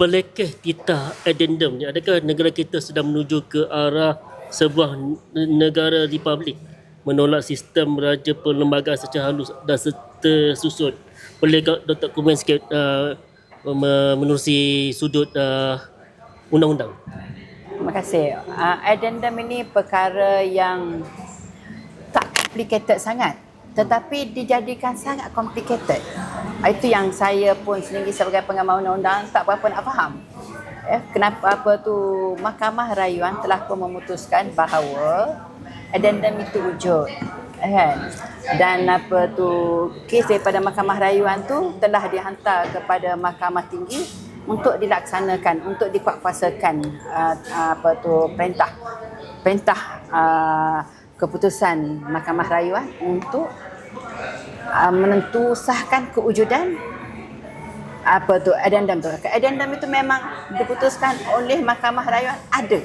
pelekeh titah addendum ni adakah negara kita sedang menuju ke arah sebuah ne- negara republik menolak sistem raja perlembagaan secara halus dan tersusun boleh Dr. komen sikit uh, me- menerusi sudut uh, undang-undang Terima kasih. Uh, addendum ini perkara yang tak complicated sangat tetapi dijadikan sangat complicated. Itu yang saya pun sendiri sebagai pengamal undang-undang tak berapa nak faham. Eh, kenapa apa tu Mahkamah Rayuan telah pun memutuskan bahawa addendum itu wujud. Eh? Dan apa tu kes daripada Mahkamah Rayuan tu telah dihantar kepada Mahkamah Tinggi untuk dilaksanakan untuk dikuatkuasakan uh, apa tu perintah perintah uh, keputusan Mahkamah Rayuan untuk uh, menentu sahkan kewujudan apa tu addendum tu. Addendum itu memang diputuskan oleh Mahkamah Rayuan ada.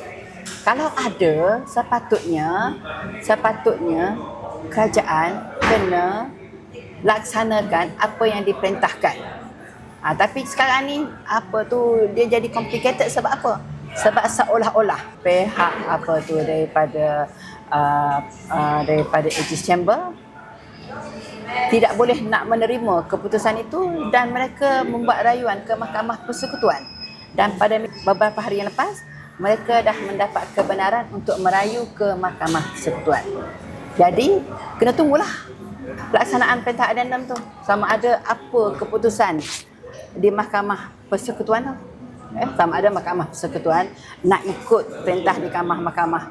Kalau ada sepatutnya sepatutnya kerajaan kena laksanakan apa yang diperintahkan. Ha, tapi sekarang ni apa tu dia jadi complicated sebab apa? Sebab seolah-olah pihak apa tu daripada uh, uh, daripada Aegis Chamber tidak boleh nak menerima keputusan itu dan mereka membuat rayuan ke Mahkamah Persekutuan. Dan pada beberapa hari yang lepas mereka dah mendapat kebenaran untuk merayu ke Mahkamah Persekutuan. Jadi kena tunggulah pelaksanaan perintah addendum tu sama ada apa keputusan di Mahkamah Persekutuan tu. Eh, sama ada Mahkamah Persekutuan nak ikut perintah di Mahkamah Mahkamah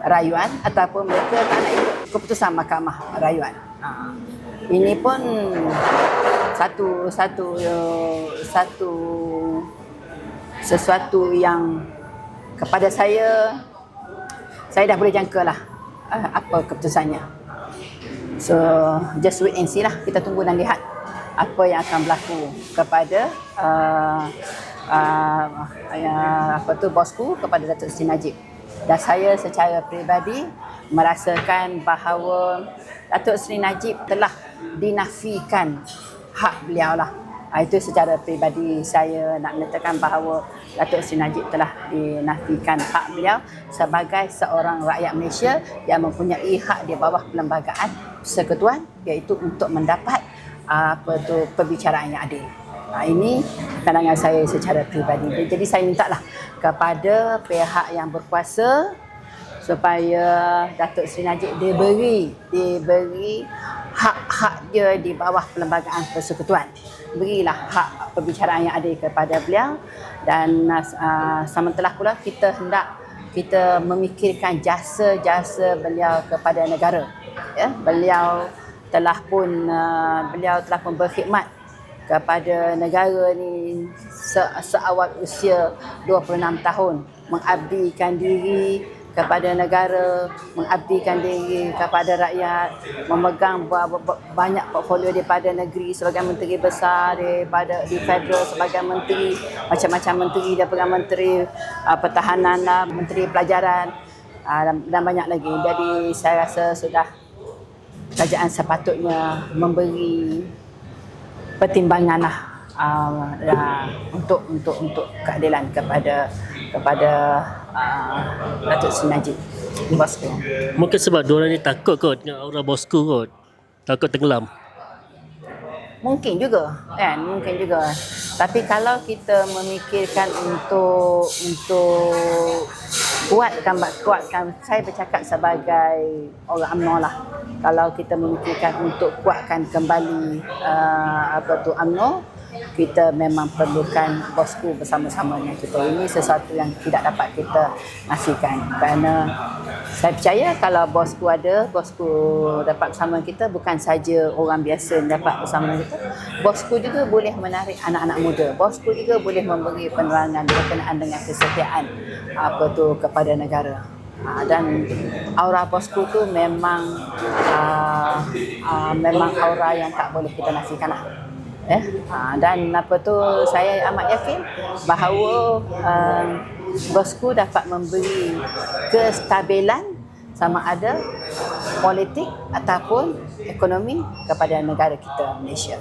Rayuan ataupun mereka tak nak ikut keputusan Mahkamah Rayuan. Ha. Ini pun satu satu satu sesuatu yang kepada saya saya dah boleh jangkalah eh, apa keputusannya. So just wait and see lah. Kita tunggu dan lihat apa yang akan berlaku kepada uh, uh, uh, apa tu bosku kepada Datuk Seri Najib. Dan saya secara peribadi merasakan bahawa Datuk Seri Najib telah dinafikan hak beliau lah. Ah, Itu secara peribadi saya nak menyatakan bahawa Datuk Seri Najib telah dinafikan hak beliau sebagai seorang rakyat Malaysia yang mempunyai hak di bawah perlembagaan persekutuan iaitu untuk mendapat apa tu perbicaraan yang adil. Ha, ini pandangan saya secara peribadi. Jadi saya mintalah kepada pihak yang berkuasa supaya Datuk Seri Najib diberi diberi hak-hak dia di bawah perlembagaan persekutuan. Berilah hak perbicaraan yang adil kepada beliau dan uh, sementara pula kita hendak kita memikirkan jasa-jasa beliau kepada negara. Ya, beliau telah pun uh, beliau telah pun berkhidmat kepada negara ni se seawal usia 26 tahun mengabdikan diri kepada negara, mengabdikan diri kepada rakyat, memegang banyak portfolio daripada negeri sebagai menteri besar daripada di federal sebagai menteri, macam-macam menteri daripada menteri uh, pertahanan lah, menteri pelajaran uh, dan, dan banyak lagi. Jadi saya rasa sudah kerajaan sepatutnya memberi pertimbangan lah uh, uh, untuk untuk untuk keadilan kepada kepada uh, Datuk Seri Najib. Bosku. mungkin sebab diorang ni takut kot dengan aura bosku kot. Takut tenggelam. Mungkin juga kan? Mungkin juga. Tapi kalau kita memikirkan untuk untuk kuatkan kuatkan. Saya bercakap sebagai orang UMNO lah. Kalau kita memikirkan untuk kuatkan kembali uh, apa tu UMNO kita memang perlukan bosku bersama-sama dengan kita ini sesuatu yang tidak dapat kita nafikan kerana saya percaya kalau bosku ada bosku dapat bersama kita bukan saja orang biasa yang dapat bersama kita bosku juga boleh menarik anak-anak muda. Bosku juga boleh memberi penerangan berkenaan dengan kesetiaan apa tu kepada negara. Ha, dan aura bosku tu memang uh, uh, memang aura yang tak boleh kita nafikan lah. Eh? Ha, dan apa tu saya amat yakin bahawa uh, bosku dapat memberi kestabilan sama ada politik ataupun ekonomi kepada negara kita Malaysia.